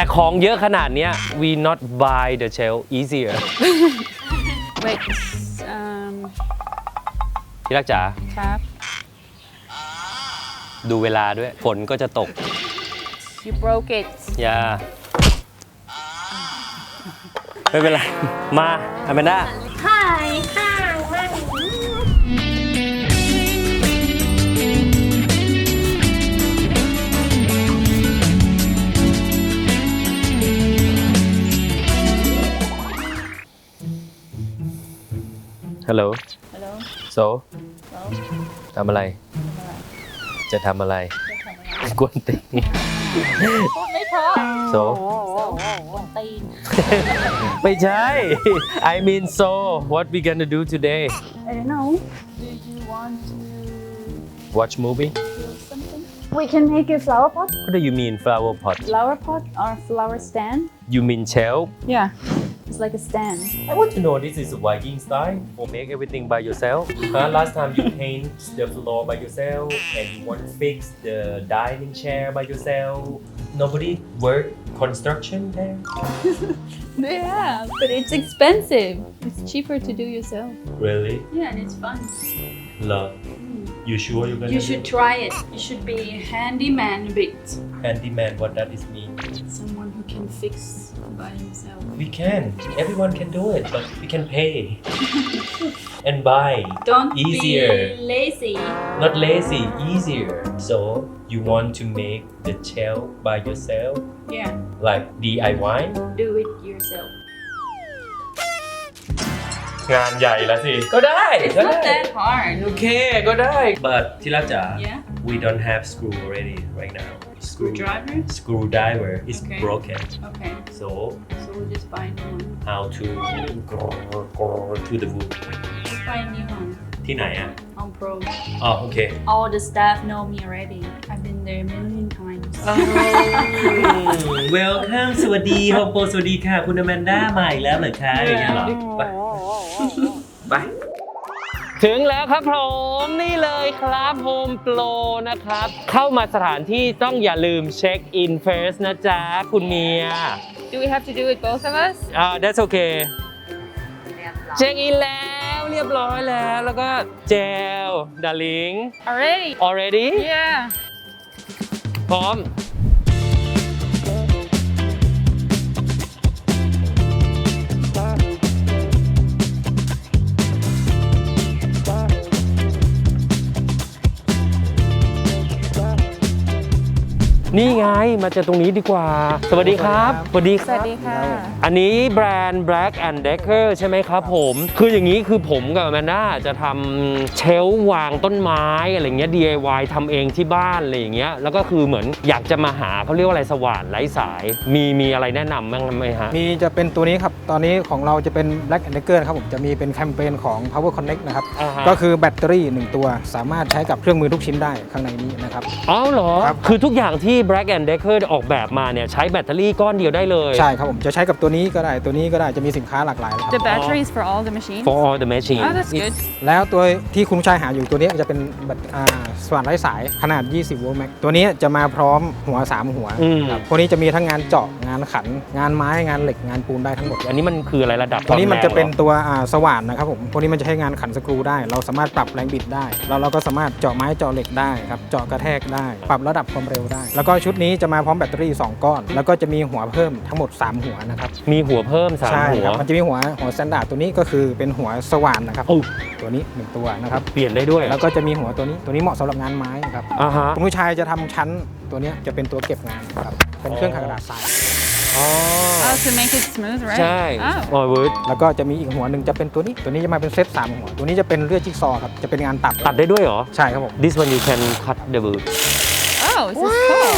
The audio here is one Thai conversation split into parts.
แต่ของเยอะขนาดเนี้ย we not buy the shell easier Wait. Um, ที่รักจ๋า tap. ดูเวลาด้วย ฝนก็จะตก You broke it. อย่าไม่เป็นไร มาอแมนด้าข้า ฮัลโหล Hello. โซทำอะไร จะทำอะไร กวนตีน พูดไม่เพราะ โซ ตีน ไม่ใช่ I mean so what we gonna do today I don't know. Do you want to watch movie do something? We can make a flower pot what do you mean flower pot Flower pot or flower stand? you mean shelf Yeah. It's like a stand. I want to know this is a Viking style or make everything by yourself. Huh? Last time you paint the floor by yourself and you want to fix the dining chair by yourself. Nobody work construction there. Yeah, but it's expensive. It's cheaper to do yourself. Really? Yeah, and it's fun. Love. Mm. You sure you're gonna You do should try it. You should be handyman a bit. handyman? What that is mean? Someone who can fix by himself. We can. Everyone can do it, but we can pay and buy. Don't Easier. be lazy. Not lazy, easier. So you want to make the shelf by yourself, Yeah, like DIY? do it yourself. งานใหญ่ละสิ ก็ได้ It's ก็ not ได้ that hard. โอเค ก็ได้ but ที่รักจ๋า Yeah. we don't have screw already right now screw Screwdriver? screwdriver is Okay. broken Okay, so so we'll just buy a new one. how to to the wood Just buy a new one. ที่ไหนอ่ะ On Pro. อ๋อโอเค All the staff know me already. I've been there a million times. welcome สวัสดีโฮมโปสวัสดีค่ะ คุณอแมนด้าใหม่แล้วเหรอคะอย่างเงี้ยเหรอไปไป ถึงแล้วครับผมนี่เลยครับโฮมโปรนะครับ เข้ามาสถานที่ต้องอย่าลืมเช็คอิน first นะจ๊ะ คุณเมีย Do we have to do it both of us? อ่า that's okay เช็คอินแล้วเรียบร้อยแล้วแล้วก็เจลดาริง Already? already Yeah. พร้อม นี่ไงมาเจอตรงนี้ดีกว่า สวัสดีครับสวัสดีคสรัวับสดีค่ะ อันนี้แบรนด์ Black and Decker ใช่ไหมครับผม คืออย่างนี้คือผมกับแมนด้าจะทำเชลฟ์วางต้นไม้อะไรเงี้ย DIY ทำเองที่บ้านอะไรอย่างเงี้ย แล้วก็คือเหมือนอยากจะมาหาเขาเรียกว่าอะไรสว่านไร้สาย มีมีอะไรแนะนำบ้างไหมฮะ มีจะเป็นตัวนี้ครับ ตอนนี้ของเราจะเป็น Black and Decker นะครับผม จะมีเป็นแคมเปญของ Power Connect นะครับ อ่าฮะ ก็คือแบตเตอรี่ 1 ตัว สามารถใช้กับเครื่องมือทุกชิ้นได้ข้างในนี้นะครับ อ๋อเหรอ ครับ คือทุกอย่างที่ Black and Decker ออกแบบมาเนี่ยใช้แบตเตอรี่ก้อนเดียวได้เลย ใช่ครับผมจะใช้กับตัวนี้ก็ได้ตัวนี้ก็ได้จะมีสินค้าหลากหลายเลยครับ The batteries for all the machines? for all the machine Oh, that's good. แล้วตัวที่คุณผู้ชายหาอยู่ตัวนี้จะเป็นแบตอ่า สว่านไร้สายขนาด 20 โวลต์แม็กตัวนี้จะมาพร้อมหัว 3 หัวอืม ครับพวกนี้จะมีทั้งงานเจาะงานขัน งานไม้งานเหล็กงานปูนได้ทั้งหมด อันนี้มันคืออะไรระดับตัวนี้มันควาจะแรงเป็นหรอตัวอ่าสว่านนะครับผม พวกนี้มันจะให้งานขันสกรูได้ เราสามารถปรับแรงบิดได้ แล้วเราก็สามารถเจาะไม้เจาะเหล็กได้ครับ เจาะกระแทกได้ ปรับระดับความเร็วได้ แล้วก็ชุดนี้จะมาพร้อมแบตเตอรี่ 2 ก้อน แล้วก็จะมีหัวเพิ่มทั้งหมด 3 หัวนะครับ มีหัวเพิ่มสามใช่หัวครับ มันจะมีหัวหัวสแตนดาร์ดตัวนี้ก็คือเป็นหัวสว่านนะครับ โอ้ ตัวนี้หนึ่งตัวนะครับ เปลี่ยนได้ด้วยแล้วก็จะมีหัวตัวนี้ ตัวนี้เหมาะสำหรับงานไม้ครับอ่าฮะ คุณผู้ชายจะทำชั้นตัวเนี้ยจะเป็นตัวเก็บงานครับเป็นเครื่องขัดกระดาษทราย อ๋อ Oh, to make it smooth, right? ใช่ Oh. อ๋อเวิร์ดแล้วก็จะมีอีกหัวหนึ่งจะเป็นตัวนี้ ตัวนี้จะมาเป็นเซตสามหัว ตัวนี้จะเป็นเลือดจิ๊กซอว์ครับ จะเป็นงานตัดตัดได้ด้วยเหรอ ใช่ครับผม This one you can cut the wood Oh, this is cool.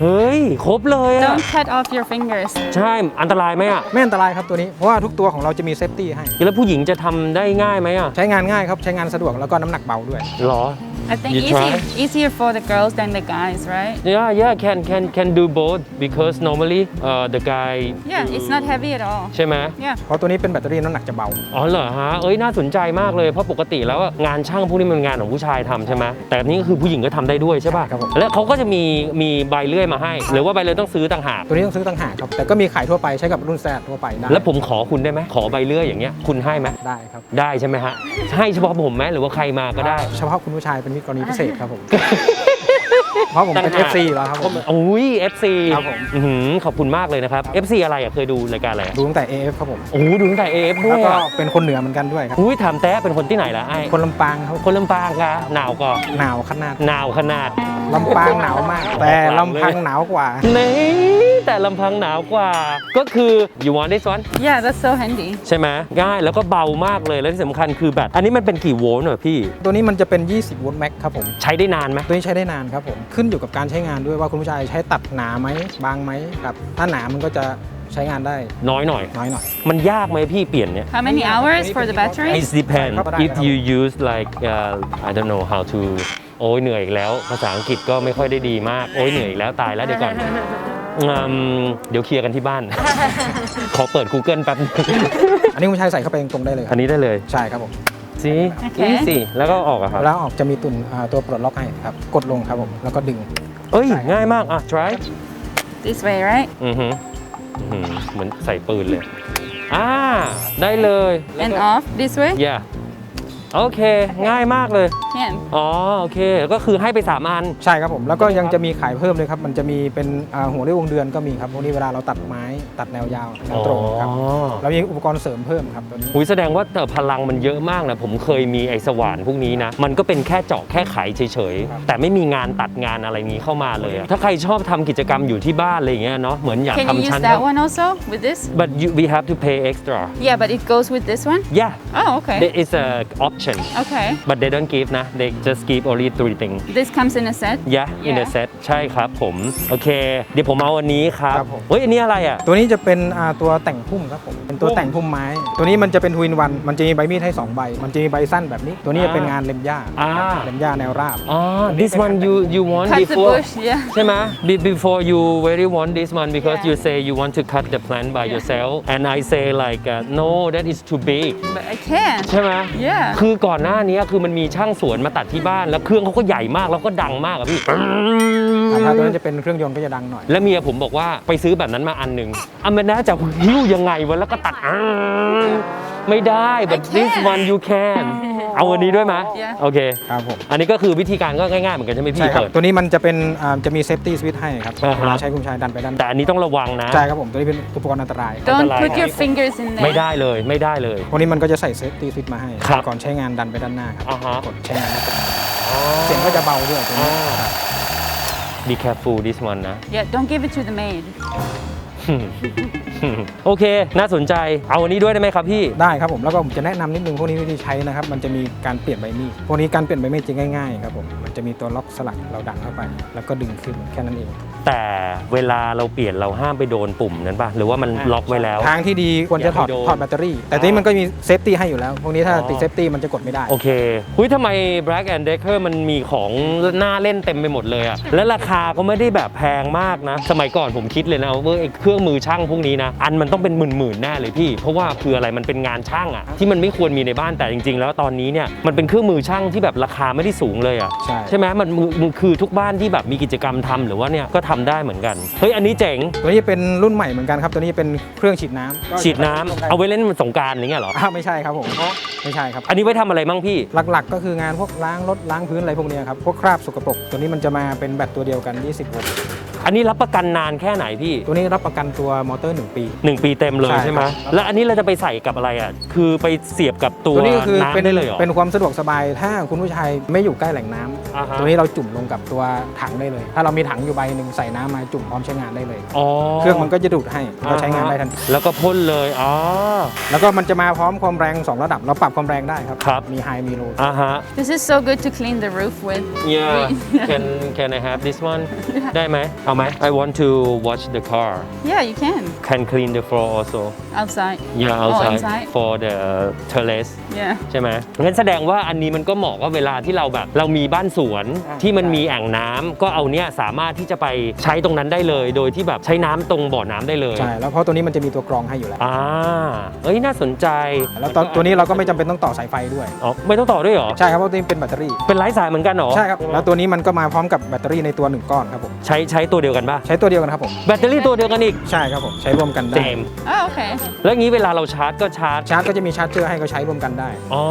เฮ้ย ครบเลยอะ Don't cut off your fingers. ใช่ อันตรายไหมอะไม่อันตรายครับตัวนี้ เพราะว่าทุกตัวของเราจะมีเซฟตี้ให้ แล้วผู้หญิงจะทำได้ง่ายไหมอะใช้งานง่ายครับ ใช้งานสะดวกแล้วก็น้ำหนักเบาด้วย หรอ I think You easier, try? easier for the girls than the guys, right? Yeah yeah can can can do both because normally uh, the guy Yeah, it's not heavy at all. ใช่ไหม Yeah. เพราะตัวนี้เป็นแบตเตอรี่น้ำหนักจะเบา อ๋อเหรอฮะ เอ้ยน่าสนใจมากเลย เพราะปกติแล้วอะงานช่างพวกนี้มันงานของผู้ชายทำใช่ไหมแต่อันนี้ก็คือผู้หญิงก็ทำได้ด้วยใช่ป่ะ ครับผม แล้วเขาก็จะมีมีใบเลื่อยมาให้ หรือว่าใบเลื่อยต้องซื้อต่างหาก ตัวนี้ต้องซื้อต่างหากครับ แต่ก็มีขายทั่วไปใช้กับรุ่นแซดทั่วไปได้แล้วผมขอคุณได้ไหมขอใบเลื่อยอย่างเงี้ยคุณให้ไหมได้ครับได้ใช่ไหมฮะให้เฉพาะผมไหมหรือว่าใครมาก็ได้ เฉพาะคุณผู้ชายเป็นกรณีพิเศษครับผม เพราะผมเป็น ต่างหาก FC อยู่แล้วครับผม โอ้ย FC ครับผม อื้อหือขอบคุณมากเลยนะครับ FC อะไรอะเคยดูรายการอะไรอะดูตั้งแต่ AF ครับผม โอ้โหดูตั้งแต่ AF ด้แล้ววยก็อะเป็นคนเหนือเหมือนกันด้วยครับ อุ้ยถามแต้เป็นคนที่ไหนล่ะไอ้คนลำปางครับคนลำปางกะหนาวก่อนหนาวขนาดหนาวขนาด ลำปางหนาวมาก แต่ลำพังหนาวกว่า นี่แต่ลำพังหนาวกว่า ก็คือ you want this one Yeah, that's so handy. ใช่ไหมง่ายแล้วก็เบามากเลยแล้วที่สำคัญคือแบตอันนี้มันเป็นกี่โวลต์เหรอพี่ ตัวนี้มันจะเป็น 20 โวลต์แม็กครับผม ใช้ได้นานไหมตัวนี้ใช้ได้นานครับผมขึ้นอยู่กับการใช้งานด้วยว่าคุณผู้ชายใช้ตัดหนาไหมบางไหมครับ ถ้าหนามันก็จะใช้งานได้น้อยหน่อย น้อยหน่อย มันยากไหมพี่เปลี่ยนเนี่ย How many hours for the battery? It depends ครับ if you use like uh, I don't know how to โอ้ยเหนื่อยอีกแล้ว ภาษาอังกฤษก็ไม่ค่อยได้ดีมาก โอ้ยเหนื่อยอีกแล้วตายแล้วเดี๋ยวก่อนอืมเดี๋ยวเคลียร์กันที่บ้าน ขอเปิด Google แป๊บนึงอันนี้คุณผู้ชายใส่เข้าไปตรงๆได้เลยคอัรับนนี้ได้เลย ใช่ครับผม สิโอเคนี่สิแล้วก็ออกอะครับ แล้วออกจะมีตุ่นอ่าตัวปลดล็อกให้ครับ กดลงครับผม แล้วก็ดึง เอ้ย ง่ายมาก อะ try This way, right? อือหืออื้อหือเหมือนใส่ปืนเลย อ่า ได้เลย And off this way? yeah โอเค ง่ายมากเลย Can. อ๋อโอเค ก็คือให้ไปสามอัน ใช่ครับผมแล้วก็ยังจะมีขายเพิ่มเลยครับ มันจะมีเป็นอ่าหัวเรียววงเดือนก็มีครับพวกนี้เวลาเราตัดไม้ตัดแนวยาวแนวตรงครับอ๋อแล้วมีอุปกรณ์เสริมเพิ่มครับตัวนี้ หุยแสดงว่าแต่พลังมันเยอะมากนะ ผมเคยมีไอ้สว่านพวกนี้นะ มันก็เป็นแค่เจาะแค่ไขเฉยครับๆแต่ไม่มีงานตัดงานอะไรนี้เข้ามาเลยอะถ้าใครชอบทำกิจกรรมอยู่ที่บ้านอะไรอย่างเงี้ยเนาะเหมือนอยาก Can you ทำ use ชั้น that one also with this? but you, we have to pay extra Yeah, but it goes with this one? yeah Oh, okay. there is a option Okay. but they don't give นะ they just give only three things This comes in a set? yeah in the Yeah. set ใช่ครับผม โอเค เดี๋ยวผมเอาอันนี้ครับ ครับผม เฮ้ย อันนี้อะไรอะ ตัวนี้จะเป็นอ่าตัวแต่งพุ่มครับผม เป็นตัวพุ่มแต่งพุ่มไม้ ตัวนี้มันจะเป็นทวินวัน มันจะมีใบมีดให้สองใบ มันจะมีใบสั้นแบบนี้ ตัวนี้จะเป็นงานเล็มหญ้าอ่า เล็มหญ้าแนวราบ อ๋อ this one you you want Cut the before bush, yeah. ใช่ไหม Be- before you very want this one because Yeah. you say you want to cut the plant by Yeah. yourself and I say like uh, no that is too big But I can. ใช่ไหม Yeah. คือก่อนหน้านี้คือมันมีช่างสวนมาตัดที่บ้าน แล้วเครื่องเขาก็ใหญ่มากแล้วก็ดังมากอะพี่ถ้าตัวนั้นจะเป็นเครื่องยนต์ก็จะดังหน่อย แล้วเมียผมบอกว่าไปซื้อแบบนั้นมาอันหนึ่งอะมันน่าจะหิ้วยังไงวะแล้วก็ตัดอ่าไม่ได้ but I can. this one you can เอาอันนี้ด้วยไหม Yeah. โอเค ครับผมอันนี้ก็คือวิธีการก็ง่ายๆเหมือนกันใช่ไหมใช่พี่ครับเปิด ตัวนี้มันจะเป็นอ่าจะมีเซฟตี้สวิตช์ให้ครับอ่าฮะ เวลาใช้คุณชายดันไปด้านแต่อันนี้ต้องระวังนะ ใช่ครับผมตัวนี้เป็นอุปกรณ์อันตราย Don't Like- put your fingers in there. ไม่ได้เลยไม่ได้เลยพวกนี้มันก็จะใส่เซฟตี้สวิตช์มาให้ ครับ ก่อนใช้งานดันไปด้านหน้าครับอ่าฮะกดใช้งานแล้วกดเสียงก็จะเบาด้วยตัวนี้อ่าครับ be careful this one นะ Yeah, don't give it to the maid. โอเค น่าสนใจ เอาอันนี้ด้วยได้ไหมครับพี่ ได้ครับผมแล้วก็ผมจะแนะนำนิดนึงพวกนี้วิธีใช้นะครับ มันจะมีการเปลี่ยนใบมีดพวกนี้การเปลี่ยนใบมีดจะง่ายๆครับผมมันจะมีตัวล็อกสลักเราดันเข้าไป แล้วก็ดึงขึ้นแค่นั้นเอง แต่เวลาเราเปลี่ยนเราห้ามไปโดนปุ่มนั้นป่ะ หรือว่ามันล็อกไว้แล้ว ทางที่ดีควรจะถอดอย่าไปโดนถอดแบตเตอรี่ แต่ทีนี้มันก็มีเซฟตี้ให้อยู่แล้ว พวกนี้ถ้าอ๋อ ติดเซฟตี้มันจะกดไม่ได้ โอเคหุยทำไม Black and Decker มันมีของน่าเล่นเต็มไปหมดเลยอะและราคาก็ไม่ได้แบบแพงมากนะ สมัยก่อนผมคิดเลยนะว่าไอ้เครื่องมือช่างพวกนี้นะ อันมันต้องเป็นหมื่นๆแน่เลยพี่ เพราะว่าคืออะไรมันเป็นงานช่างอะที่มันไม่ควรมีในบ้านแต่จริง ๆ แล้วตอนนี้เนี่ยมันเป็นเครื่องมือช่างที่แบบราคาไม่ได้สูงเลยอะใช่ใช่ไหมมันมือมือคือทุกบ้านที่แบบมีกิจกรรมทำหรือว่าเนี่ยก็ทำได้เหมือนกัน เฮ้ย อันนี้เจ๋ง ตัวนี้เป็นรุ่นใหม่เหมือนกันครับ ตัวนี้เป็นเครื่องฉีดน้ำฉีดน้ำเอาไว้เล่นสงกรารอย่างเงี้ยเหรออ้าวไม่ใช่ครับผมไม่ใช่ครับ อันนี้ไว้ทำอะไรบ้างพี่ หลักๆ ก็คืองานพวกล้างรถล้างพื้นอะไรพวกเนี้ยครับ พวกคราบสกปรกตัวนี้มันจะมาเป็นแบตตัวเดียวกัน 20โวลต์ อันนี้รับประกันนานแค่ไหนพี่ ตัวนี้รับประกันตัวมอเตอร์ 1 ปีหนึ่งปีเต็มเลยใช่ใช่ไหมครับ แล้วอันนี้เราจะไปใส่กับอะไรอะคือไปเสียบกับตัวตัวนี้ก็คือเป็นน้ำได้เลยเหรอ เป็นความสะดวกสบายถ้าคุณผู้ชายไม่อยู่ใกล้แหล่งน้ำอ่าฮะ ตัวนี้เราจุ่มลงกับตัวถังได้เลย ถ้าเรามีถังอยู่ใบหนึ่งใส่น้ำมาจุ่มพร้อมใช้งานได้เลย อ๋อเครื่องมันก็จะดูดให้เราใช้งานได้ทันทีแล้วก็พ่นเลยอ๋อ แล้วก็มันจะมาพร้อมความแรง2ระดับ เราปรับความแรงได้ครับ ครับ มีไฮมีโล อ่าฮะ This is so good to clean the roof with. yeah can can I have this one ได้ไหมเเอาไหม I want to watch the car Yeah, you can. can clean the floor also Outside. yeah Oh, outside inside? for the terrace Yeah. ใช่ไหมงั้นแสดงว่าอันนี้มันก็เหมาะว่าเวลาที่เราแบบ เรามีบ้านสวนอ่า ที่มันมีแอ่งน้ำก็เอาเนี้ยสามารถที่จะไปใช้ตรงนั้นได้เลย โดยที่แบบใช้น้ำตรงบ่อน้ำได้เลยใช่แล้วเพราะตัวนี้มันจะมีตัวกรองให้อยู่แล้ว อ่าเอ้ยน่าสนใจแล้วตอนตัวนี้เราก็ไม่จำเป็นต้องต่อสายไฟด้วย อ๋อไม่ต้องต่อด้วยเหรอ ใช่ครับเพราะตัวนี้เป็นแบตเตอรี่เป็นไร้สายเหมือนกันเหรอ ใช่ครับแล้วตัวนี้มันก็มาพร้อมกับแบตเตอรี่ในตัวหนึ่งก้อนครับผม ใช้ใช้ตัวเดียวกันป่ะ ใช้ตัวเดียวกันครับผมแบตเตอรี่ตัวเดียวกันอีก ใช่ครับผมใช้ร่วมกันเจได้มส์ Oh, okay. แล้วงี้เวลาเราชาร์จก็ชาร์จ ชาร์จก็จะมีชาร์จเจอร์ให้ก็ใช้ร่วมกันได้ อ๋อ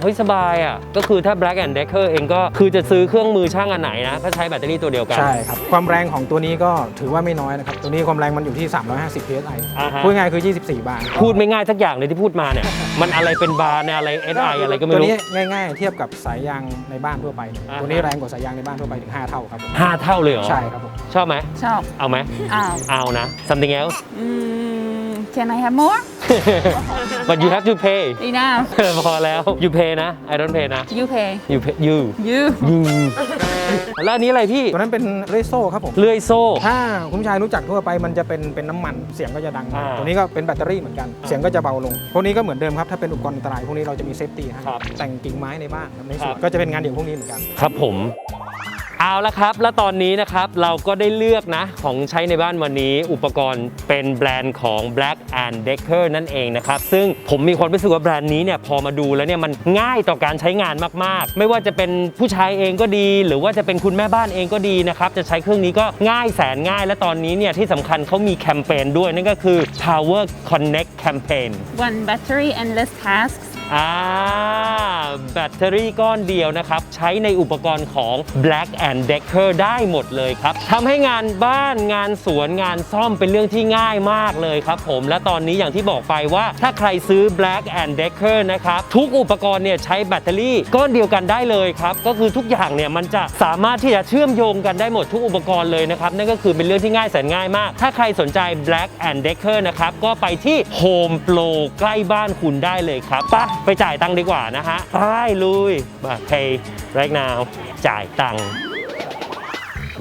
เฮ้ย สบายอะ ก็คือถ้า Black and Decker เองก็คือจะซื้อเครื่องมือช่างอันไหนนะ ก็ใช้แบตเตอรี่ตัวเดียวกัน ใช่ครับ ความแรงของตัวนี้ก็ถือว่าไม่น้อยนะครับ ตัวนี้ความแรงมันอยู่ที่ 350 psi อ่าฮะ พูดง่ายๆคือ 24 บาร์พูดไม่ง่ายสักอย่างเลยที่พูดมาเนี่ย มันอะไรเป็นบาร์ในอะไร SI อะไรก็ไม่ตัวรู้ นี้ง่าย ๆ เทียบกับสายยางในบ้านทั่วไป อ่าฮะ ตัวนี้แรงกว่าสายยางในบ้านทั่วไปถึง 5 เท่าครับผมห้าเท่าเลยเหรอ ใช่ครับผมชอบไหม Ciao. เอาไหม Ow. เอานะ something else Mm, can I have more? but you have to pay Enough. พอแล้ว you pay นะ I don't pay นะ You pay. you pay you You. you แล้วอันนี้อะไรพี่ ตัวนั้นเป็นเรโซ่ครับผม เลื่อยโซ่ ถ้าคุณผู้ชายรู้จักทั่วไปมันจะเป็นเป็นน้ำมันเสียงก็จะดัง อ่าตัวนี้ก็เป็นแบตเตอรี่เหมือนกันเสียงก็จะเบาลง พวกนี้ก็เหมือนเดิมครับ ถ้าเป็นอุปกรณ์อันตรายพวกนี้เราจะมีเซฟตี้ให้ครับแต่งกิ่งไม้ในบ้านครับในสครัวนบ ก็จะเป็นงานเดี่ยวพวกนี้เหมือนกัน ครับผม เอาละครับ แล้วตอนนี้นะครับเราก็ได้เลือกนะของใช้ในบ้านวันนี้ อุปกรณ์เป็นแบรนด์ของ Black and Decker นั่นเองนะครับ ซึ่งผมมีความรู้สึกว่าแบรนด์นี้เนี่ยพอมาดูแล้วเนี่ยมันง่ายต่อการใช้งานมากๆ ไม่ว่าจะเป็นผู้ชายเองก็ดี หรือว่าจะเป็นคุณแม่บ้านเองก็ดีนะครับจะใช้เครื่องนี้ก็ง่ายแสนง่าย และตอนนี้เนี่ยที่สำคัญเขามีแคมเปญด้วยนั่นก็คือ Power Connect Campaign One battery and less tasks. อ่าแบตเตอรี่ก้อนเดียวนะครับ ใช้ในอุปกรณ์ของ Black and Decker ได้หมดเลยครับทำให้งานบ้านงานสวนงานซ่อมเป็นเรื่องที่ง่ายมากเลยครับผมและตอนนี้อย่างที่บอกไปว่า ถ้าใครซื้อ Black and Decker นะครับทุกอุปกรณ์เนี่ยใช้แบตเตอรี่ก้อนเดียวกันได้เลยครับก็คือทุกอย่างเนี่ยมันจะสามารถที่จะเชื่อมโยงกันได้หมดทุกอุปกรณ์เลยนะครับนั่นก็คือเป็นเรื่องที่ง่ายแสนง่ายมาก ถ้าใครสนใจ Black and Decker นะครับก็ไปที่ Home Pro ใกล้บ้านคุณได้เลยครับไปไปจ่ายตังค์ดีกว่านะฮะไปลุยมา pay right now จ่ายตังค์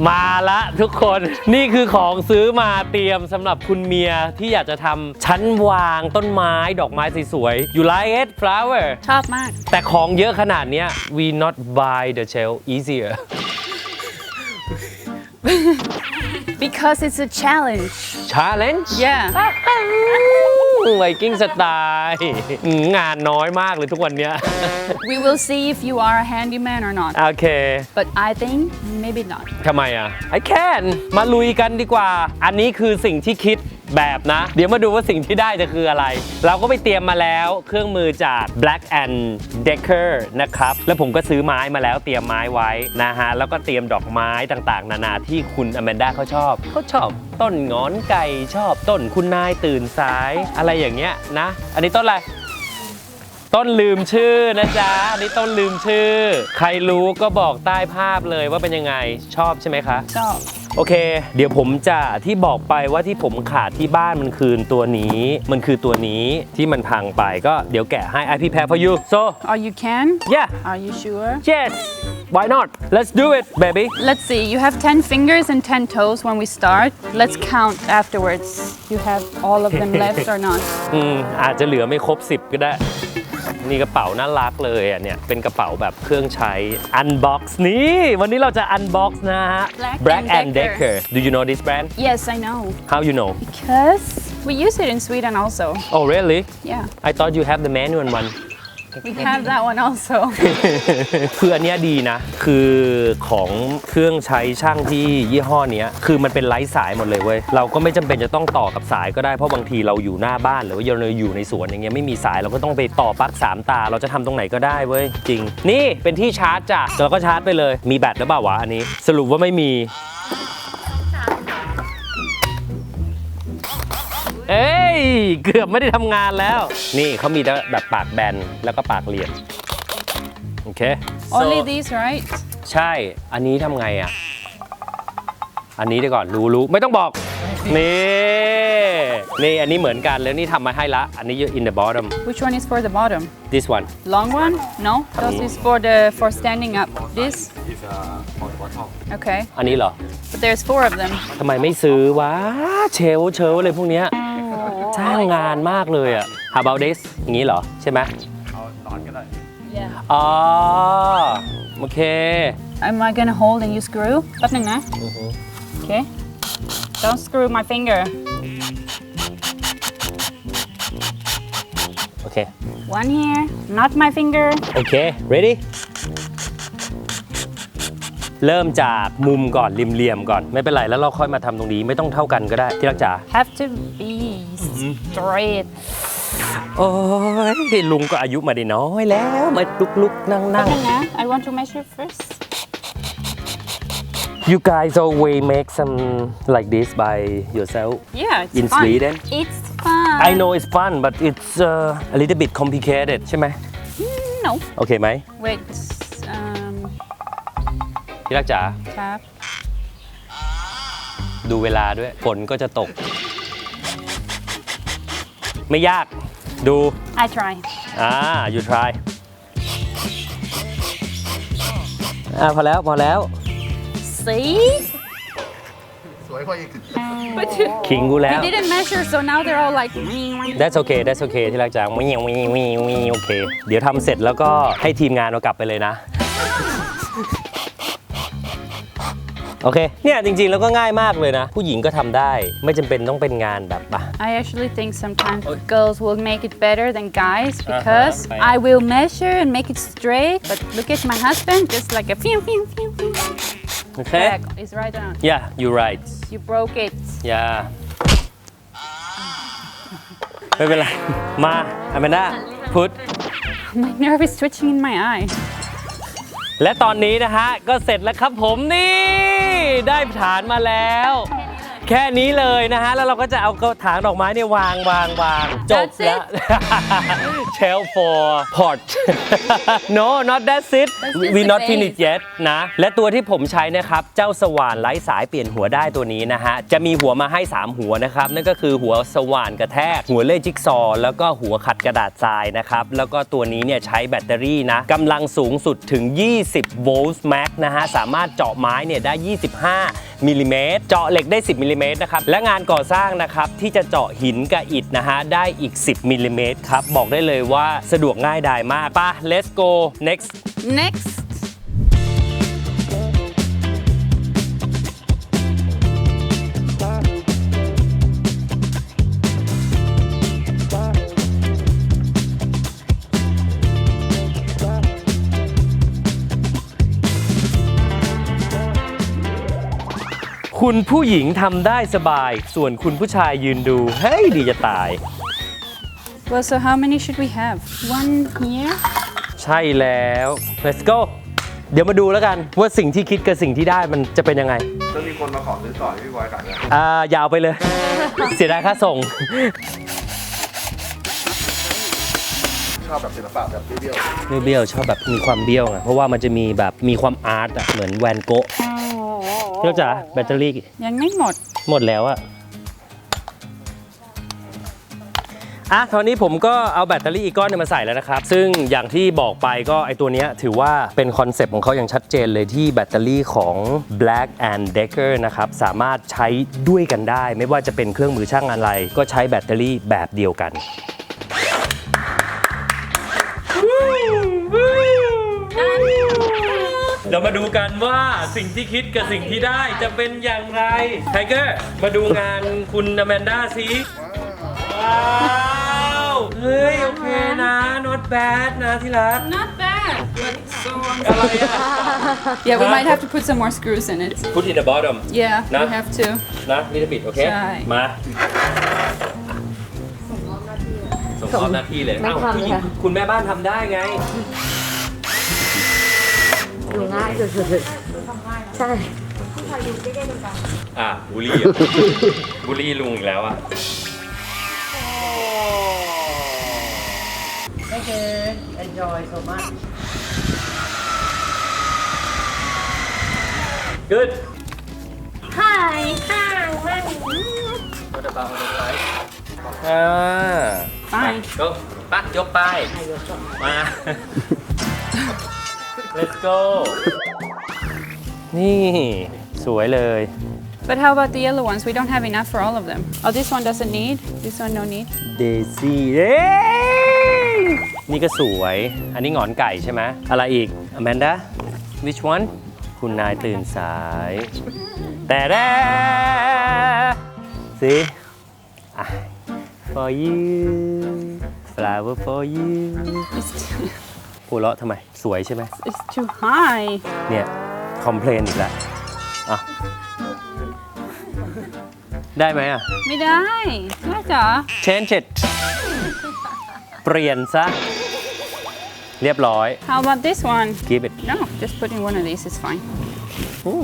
มาละทุกคนนี่คือของซื้อมาเตรียมสำหรับคุณเมียที่อยากจะทำชั้นวางต้นไม้ดอกไม้สวยๆ you like it flower ชอบมาก แต่ของเยอะขนาดเนี้ย we not buy the shell easier Because it's a challenge. challenge Yeah. ไวกิ้งสไตล์งานน้อยมากเลยทุกวันเนี้ย We will see if you are a handyman or not. โอเค But I think maybe not. ทำไมอะ I can มาลุยกันดีกว่า อันนี้คือสิ่งที่คิด แบบนะ เดี๋ยวมาดูว่าสิ่งที่ได้จะคืออะไร เราก็ไปเตรียมมาแล้วเครื่องมือจาก Black and Decker นะครับ แล้วผมก็ซื้อไม้มาแล้วเตรียมไม้ไว้นะฮะ แล้วก็เตรียมดอกไม้ต่างๆ นานาที่คุณอแมนด้าเขาชอบเขาชอบต้นหงอนไก่ชอบต้นคุณนายตื่นสายอะไรอย่างเงี้ยนะ อันนี้ต้นอะไรต้นลืมชื่อนะจ๊ะ อันนี้ต้นลืมชื่อ ใครรู้ก็บอกใต้ภาพเลยว่าเป็นยังไงชอบใช่ไหมคะ So โอเค เดี๋ยวผมจะที่บอกไปว่าที่ผมขาดที่บ้านมันคือตัวนี้ มันคือตัวนี้ที่มันพังไปก็เดี๋ยวแกะให้ I prepare for you so oh you can? yeah Are you sure? yes why not let's do it baby Let's see. You have 10 fingers and 10 toes when we start. Let's count afterwards. You have all of them left or not? อืมอาจจะเหลือไม่ครบ 10 ก็ได้ นี่กระเป๋าน่ารักเลยอะเนี่ยเป็นกระเป๋าแบบเครื่องใช้ unbox นี่วันนี้เราจะ unbox นะฮะ Black and and Decker do you know this brand Yes, I know. how you know Because we use it in Sweden also. oh really Yeah, I thought you have the manual one we have that one also. คืออันเนี้ยดีนะ คือของเครื่องใช้ช่างที่ยี่ห้อเนี้ยคือมันเป็นไร้สายหมดเลยเว้ย เราก็ไม่จำเป็นจะต้องต่อกับสายก็ได้ เพราะบางทีเราอยู่หน้าบ้านหรือว่าเราอยู่ในสวนอย่างเงี้ยไม่มีสายเราก็ต้องไปต่อปลั๊กสามตา เราจะทำตรงไหนก็ได้เว้ย จริง นี่เป็นที่ชาร์จจ้ะเราก็ชาร์จไปเลย มีแบตหรือเปล่าวะอันนี้ สรุปว่าไม่มี เอ้ย เกือบไม่ได้ทำงานแล้ว นี่เขามีแบบปากแบนแล้วก็ปากเหลี่ยม โอเค Only So- these, right? ใช่ อันนี้ทำไงอะ อันนี้ดีก่อนรู้รู้ไม่ต้องบอก นี่ นี่อันนี้เหมือนกันแล้วนี่ทำมาให้ละ อันนี้ in the bottom Which one is for the bottom? this one Long one? No, those is for the for standing up. This? Okay, อันนี้เหรอ but there's four of them. ทำไมไม่ซื้อวะ เชลเชลอะไรพวกเนี้ย จ้างงานมากเลยอะ How about this อย่างนี้เหรอ ใช่ไหม Yeah. อ๋อ โอเค Am I gonna hold and you screw? แป๊บนึงนะ Okay. Don't screw my finger. โอเค One here, not my finger. โอเค ready เริ่มจากมุมก่อนริมเหลี่ยมก่อนไม่เป็นไรแล้วเราค่อยมาทำตรงนี้ไม่ต้องเท่ากันก็ได้ที่รักจ๋า Have to be straight. โอ้ยลุงก็อายุมาได้น้อยแล้วมาลุกลุกๆนั่งนั่งแป๊บนึงนะ I want to measure first. You guys always make some like this by yourself Yeah, it's In fun. Sweden? It's fun. I know it's fun but it's uh, a little bit complicated ใช่ไหม No. โอเคไหม Wait. Um, ที่รักจ๋า tap. ดูเวลาด้วยฝนก็จะตก ไม่ยากดู I try. อ่า you try อ่าพอแล้วพอแล้ว See? สวยกว่าอีก But you, ขิงกูแล้ว you didn't measure, so now they're all like. That's okay That's okay ที่รักจ๋าวิววิววิววิวโอเค เดี๋ยวทำเสร็จแล้วก็ให้ทีมงานเอากลับไปเลยนะ โอเค เนี่ยจริงๆแล้วก็ง่ายมากเลยนะ ผู้หญิงก็ทำได้ไม่จำเป็นต้องเป็นงานแบบป่ะ I actually think sometimes girls will make it better than guys because I will measure and make it straight. But look at my husband, just like a pew pew pew pew. โอเค Back is right on. Yeah you right You broke it. Yeah ไม่เป็นไร มาอแมนด้าพุท My nerve is twitching in my eye. และตอนนี้นะฮะ ก็เสร็จแล้วครับผมนี่ ได้ฐานมาแล้ว แค่นี้เลยนะฮะ แล้วเราก็จะเอากระถางดอกไม้เนี่ยวางวางวางจบ That's it? แล้ว Shell for pot no not that's it That's we just not the finished yet นะ และตัวที่ผมใช้นะครับ เจ้าสว่านไร้สายเปลี่ยนหัวได้ตัวนี้นะฮะ จะมีหัวมาให้ 3 หัวนะครับ นั่นก็คือหัวสว่านกระแทก หัวเลื่อยจิ๊กซอว์แล้วก็หัวขัดกระดาษทรายนะครับ แล้วก็ตัวนี้เนี่ยใช้แบตเตอรี่นะกำลังสูงสุดถึง 20 โวลต์แม็กนะฮะ สามารถเจาะไม้เนี่ยได้ 25 มิลลิเมตร เจาะเหล็กได้ 10 มิลลิเมตรนะครับ และงานก่อสร้างนะครับที่จะเจาะหินกับอิฐนะฮะได้อีก 10มิลลิเมตรครับ บอกได้เลยว่าสะดวกง่ายดายมากป่ะ let's go next Next. คุณผู้หญิงทำได้สบาย ส่วนคุณผู้ชายยืนดู เฮ้ย ดีจะตาย Well, so how many should we have? One here. ใช่แล้ว let's go เดี๋ยวมาดูแล้วกันว่าสิ่งที่คิดกับสิ่งที่ได้มันจะเป็นยังไงถ้ามีคนมาขอซื้อต่อพี่บอยขายเลยอ่ายาวไปเลย เสียดายค่าส่ง ชอบแบบศิลปะแบบเบี้ยวเบี้ยวๆชอบแบบมีความเบี้ยวไงเพราะว่ามันจะมีแบบมีความอาร์ตอะเหมือนแวนโกะ เที่ยวจ๋าแบตเตอรี่ยังไม่หมด หมดแล้วอะอะตอนนี้ผมก็เอาแบตเตอรี่อีกก้อนหนึงมาใส่แล้วนะครับ ซึ่งอย่างที่บอกไปก็ไอตัวเนี้ยถือว่าเป็นคอนเซปต์ของเขาอย่างชัดเจนเลยที่แบตเตอรี่ของ Black and Decker นะครับ สามารถใช้ด้วยกันได้ ไม่ว่าจะเป็นเครื่องมือช่างอะไร ก็ใช้แบตเตอรี่แบบเดียวกัน เรามาดูกันว่าสิ่งที่คิดกับสิ่งที่ได้จะเป็นอย่างไรไทเกอร์มาดูงานคุณอแมนด้าสิว้าวเฮ้ยโอเคนะ not bad นะที่รัก Not bad, but so อะไรอะ Yeah, we might have to put some more screws in it. put in the bottom Yeah, Nah. we have to. นะนิดบิดโอเคใช่ มาส่งมอบหน้าที่เลยอ้าวผู้หญิงคุณแม่บ้านทำได้ไง ดูง่ายสุดๆใช่อะบูลลี่อะบูลลี่ลุงอีกแล้วอะ enjoy so much. good ข้างข้างมัน What about on the side อ่าไปยกปักยกไปมา let's go นี่ สวยเลย But how about the yellow ones? We don't have enough for all of them. Oh, this one doesn't need. This one no need. เดซี่เอ้ยนี่ก็สวย อันนี้หงอนไก่ใช่ไหม อะไรอีก Amanda which one คุณนายตื่นสาย แต่แด้สิอะ for you flower for you It's too, หัวเราะทำไม สวยใช่ไหม it's too high. เนี่ย คอมเพลนอีกแล้วอะ ได้ไหมอะ ไม่ได้แม่จ๋า change it เปลี่ยนซะ เรียบร้อย How about this one? keep it No, just put in one of these. It's fine. ที่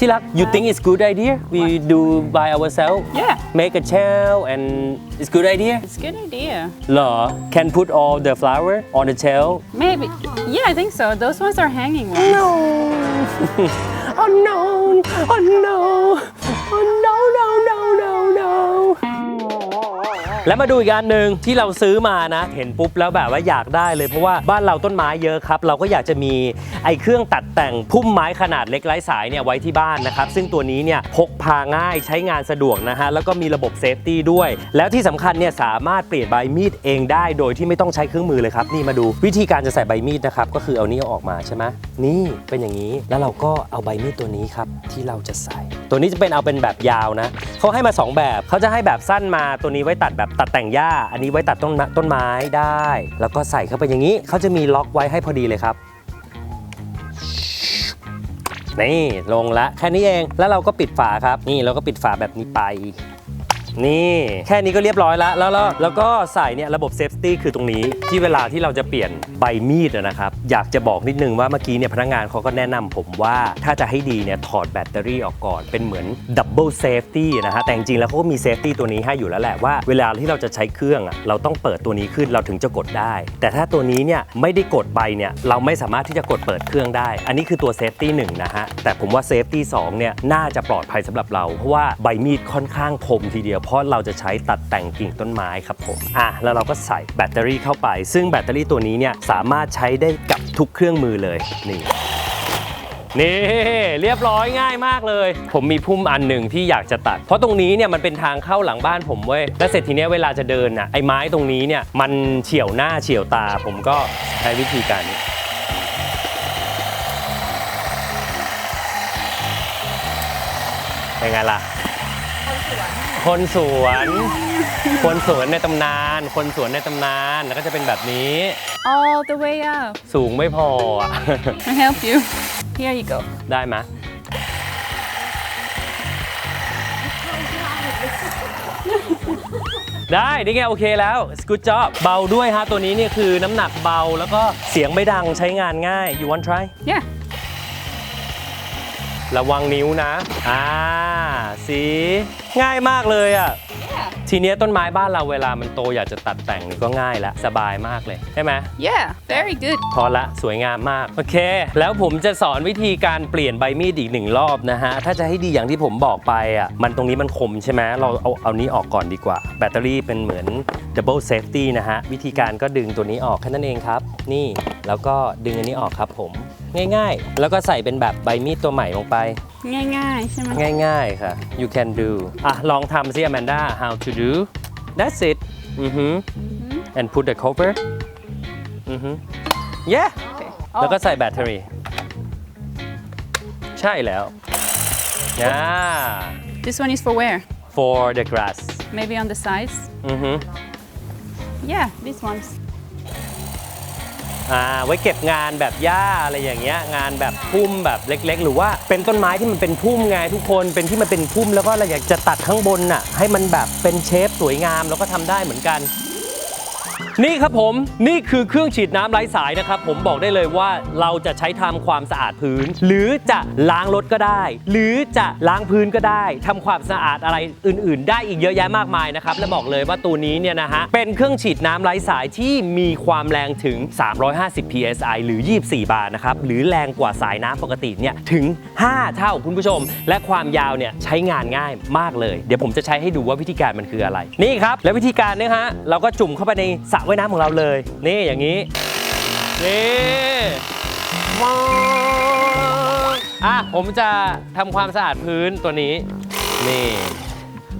Tilak, you think it's good idea? We do by ourselves? Yeah. Make a tail and it's good idea? It's good idea. La, can put all the flower on the tail? Maybe. Yeah, I think so. Those ones are hanging ones. No. oh no. Oh no. Oh no. แล้วมาดูอีกอันหนึ่งที่เราซื้อมานะ เห็นปุ๊บแล้วแบบว่าอยากได้เลยเพราะว่าบ้านเราต้นไม้เยอะครับ เราก็อยากจะมีไอ้เครื่องตัดแต่งพุ่มไม้ขนาดเล็กไร้สายเนี่ยไว้ที่บ้านนะครับ ซึ่งตัวนี้เนี่ยพกพาง่ายใช้งานสะดวกนะฮะแล้วก็มีระบบเซฟตี้ด้วย แล้วที่สำคัญเนี่ยสามารถเปลี่ยนใบมีดเองได้ โดยที่ไม่ต้องใช้เครื่องมือเลยครับนี่มาดูวิธีการจะใส่ใบมีดนะครับก็คือเอานี้เอาออกมาใช่ไหมนี่เป็นอย่างนี้แล้วเราก็เอาใบมีดตัวนี้ครับที่เราจะใส่ ตัวนี้จะเป็นเอาเป็นแบบยาวนะเขาให้มาสองแบบเขาจะให้แบบสั้นมาตัวนี้ไว้ตัดแบบตัดแต่งหญ้า อันนี้ไว้ตัดต้นต้นไม้ได้ แล้วก็ใส่เข้าไปอย่างนี้เขาจะมีล็อกไว้ให้พอดีเลยครับนี่ลงละแค่นี้เองแล้วเราก็ปิดฝาครับ นี่เราก็ปิดฝาแบบนี้ไป นี่แค่นี้ก็เรียบร้อยแล้วแล้วแล้วแล้วก็ใส่เนี่ยระบบเซฟตี้คือตรงนี้ที่เวลาที่เราจะเปลี่ยนใบมีดอะนะครับ อยากจะบอกนิดนึงว่าเมื่อกี้เนี่ยพนักงานเขาก็แนะนำผมว่าถ้าจะให้ดีเนี่ยถอดแบตเตอรี่ออกก่อน เป็นเหมือนดับเบิลเซฟตี้นะฮะแต่จริงๆแล้วเขาก็มีเซฟตี้ตัวนี้ให้อยู่แล้วแหละว่าเวลาที่เราจะใช้เครื่องอะเราต้องเปิดตัวนี้ขึ้นเราถึงจะกดได้ แต่ถ้าตัวนี้เนี่ยไม่ได้กดไปเนี่ยเราไม่สามารถที่จะกดเปิดเครื่องได้ อันนี้คือตัวเซฟตี้หนึ่งนะฮะแต่ผมว่าเซฟตี้สองเนี่ยน่าจะปลอดภัยสำหรับเราเพราะว่าใบมีดค่อนข้างคมทีเดียวเพราะเราจะใช้ตัดแต่งกิ่งต้นไม้ครับผมอะแล้วเราก็ใส่แบตเตอรี่เข้าไป ซึ่งแบตเตอรี่ตัวนี้เนี่ยสามารถใช้ได้กับทุกเครื่องมือเลยนี่นี่เรียบร้อยง่ายมากเลย ผมมีพุ่มอันหนึ่งที่อยากจะตัด เพราะตรงนี้เนี่ยมันเป็นทางเข้าหลังบ้านผมเว้ยแล้วเสร็จทีเนี้ยเวลาจะเดินอะไอ้ไม้ตรงนี้เนี่ยมันเฉียวหน้าเฉียวตา ผมก็ใช้วิธีการนี้เป็นไงล่ะ คนสวน คนสวนในตำนาน คนสวนในตำนาน แล้วก็จะเป็นแบบนี้ All the way up. สูงไม่พออะ I help you. Here you go. ได้ไหมได้นี่ไงโอเคแล้ว It's good job เบาด้วยฮะ ตัวนี้เนี่ยคือน้ำหนักเบาแล้วก็เสียงไม่ดังใช้งานง่าย you want try Yeah. ระวังนิ้วนะ อ่า สีง่ายมากเลยอะ ทีเนี้ยต้นไม้บ้านเราเวลามันโตอยากจะตัดแต่งนี่ก็ง่ายละ สบายมากเลย ใช่ไหม Yeah. Very good. พอละสวยงามมาก โอเค แล้วผมจะสอนวิธีการเปลี่ยนใบมีดอีกหนึ่งรอบนะฮะ ถ้าจะให้ดีอย่างที่ผมบอกไปอะ มันตรงนี้มันคมใช่ไหมเราเอาเอานี้ออกก่อนดีกว่า แบตเตอรี่เป็นเหมือน double safety นะฮะ วิธีการก็ดึงตัวนี้ออกแค่นั้นเองครับ นี่ แล้วก็ดึงอันนี้ออกครับผม ง่ายๆ แล้วก็ใส่เป็นแบบใบมีดตัวใหม่ลงไป ง่ายๆ ใช่ไหมง่ายๆค่ะ you can do อะ ลองทำสิ Amanda how to do that's it อือฮึ and put the cover อือฮึ yeah แล้วก็ใส่แบตเตอรี่ใช่แล้วอ่า This one is for where? for the grass Maybe on the sides? อือฮึ Yeah, these ones. อ่าไว้เก็บงานแบบหญ้าอะไรอย่างเงี้ยงานแบบพุ่มแบบเล็ก ๆ หรือว่าเป็นต้นไม้ที่มันเป็นพุ่มไงทุกคนเป็นที่มันเป็นพุ่มแล้วก็เราอยากจะตัดข้างบนน่ะให้มันแบบเป็นเชฟสวยงามแล้วก็ทำได้เหมือนกัน นี่ครับผมนี่คือเครื่องฉีดน้ำไร้สายนะครับ ผมบอกได้เลยว่าเราจะใช้ทำความสะอาดพื้น หรือจะล้างรถก็ได้ หรือจะล้างพื้นก็ได้ทำความสะอาดอะไรอื่น ๆ ได้อีกเยอะแยะมากมายนะครับและบอกเลยว่าตัวนี้เนี่ยนะฮะเป็นเครื่องฉีดน้ำไร้สายที่มีความแรงถึง 350 psi หรือ 24 บาร์นะครับหรือแรงกว่าสายน้ำปกติเนี่ยถึง 5 เท่าคุณผู้ชม และความยาวเนี่ยใช้งานง่ายมากเลย เดี๋ยวผมจะใช้ให้ดูว่าวิธีการมันคืออะไร นี่ครับและวิธีการเนี่ยฮะเราก็จุ่มเข้าไปในสรว่ายน้ำของเราเลย นี่อย่างนี้ นี่มองอะผมจะทำความสะอาดพื้นตัวนี้ นี่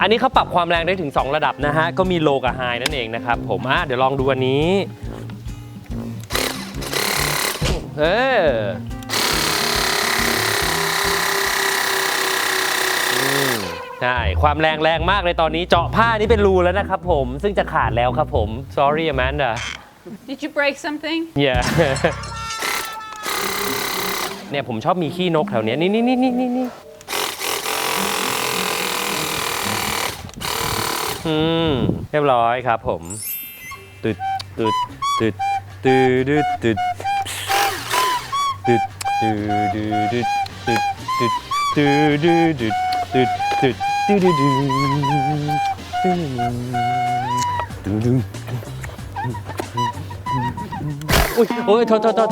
อันนี้เขาปรับความแรงได้ถึง 2 ระดับนะฮะ ก็มีโลกับไฮนั่นเองนะครับ ผมอะเดี๋ยวลองดูอันนี้ เออ ใช่ความแรงแรงมากเลยตอนนี้เจาะผ้านี่เป็นรูแล้วนะครับผม ซึ่งจะขาดแล้วครับผม sorry Amanda Did you break something yeah เนี่ยผมชอบมีขี้นกแถวนี้ยนี่นี่นี่นี่นี่ืมเรียบร้อยครับผมตึดตึดตึดตึดตึดตึดตึดตึดตึดตึดตึดตึดตึด 뚜루룽 뚜루룽 뚜루룽 오이 더더더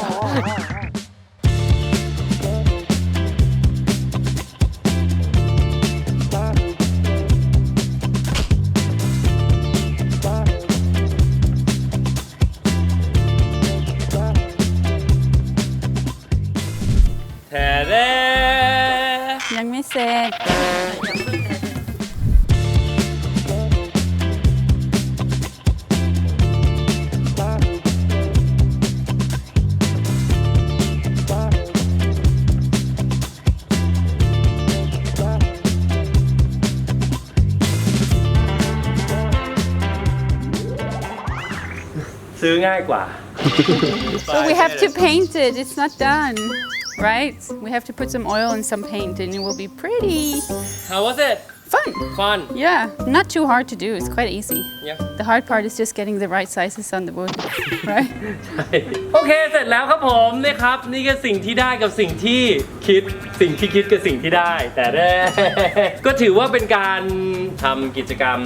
양미쌤 ซื้อง่ายกว่า But we have to paint it. It's not done, right? We have to put some oil and some paint, and it will be pretty How was it fun. fun Yeah, not too hard to do. It's quite easy. yeah The hard part is just getting the right sizes on the wood, right? โอเค เสร็จแล้วครับผมนี่ครับ นี่ก็สิ่งที่ได้กับสิ่งที่คิด สิ่งที่คิดกับสิ่งที่ได้ แต่แรก ก็ถือว่าเป็นการทำกิจกรรม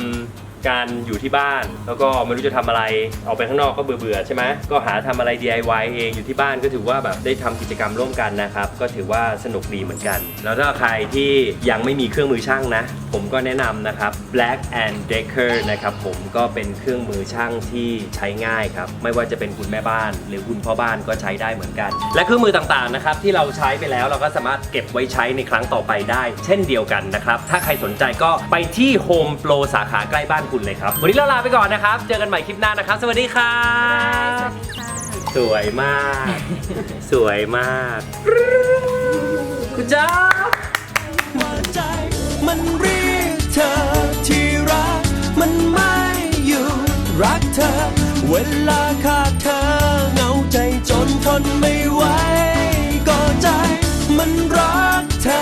การอยู่ที่บ้าน แล้วก็ไม่รู้จะทำอะไรออกไปข้างนอกก็เบื่อเบื่อๆใช่ไหมก็หาทำอะไร DIY เองอยู่ที่บ้านก็ถือว่าแบบได้ทำกิจกรรมร่วมกันนะครับ ก็ถือว่าสนุกดีเหมือนกัน แล้วถ้าใครที่ยังไม่มีเครื่องมือช่างนะ ผมก็แนะนำนะครับ Black and Decker นะครับผมก็เป็นเครื่องมือช่างที่ใช้ง่ายครับ ไม่ว่าจะเป็นคุณแม่บ้าน หรือคุณพ่อบ้านก็ใช้ได้เหมือนกัน และเครื่องมือต่างๆนะครับที่เราใช้ไปแล้วเราก็สามารถเก็บไว้ใช้ในครั้งต่อไปได้ เช่นเดียวกันนะครับ ถ้าใครสนใจก็ไปที่ Home Pro สาขาใกล้บ้านคุณเลยครับ วันนี้เราลาไปก่อนนะครับ เจอกันใหม่คลิปหน้านะครับ สวัสดีครับสวยมาก สวยมากคุณจ๊อบใจมันเรียกเธอที่รัก มันไม่อยู่รักเธอ เวลาขาดเธอเหงาใจจนทนไม่ไหวก็ใจมันรักเธอ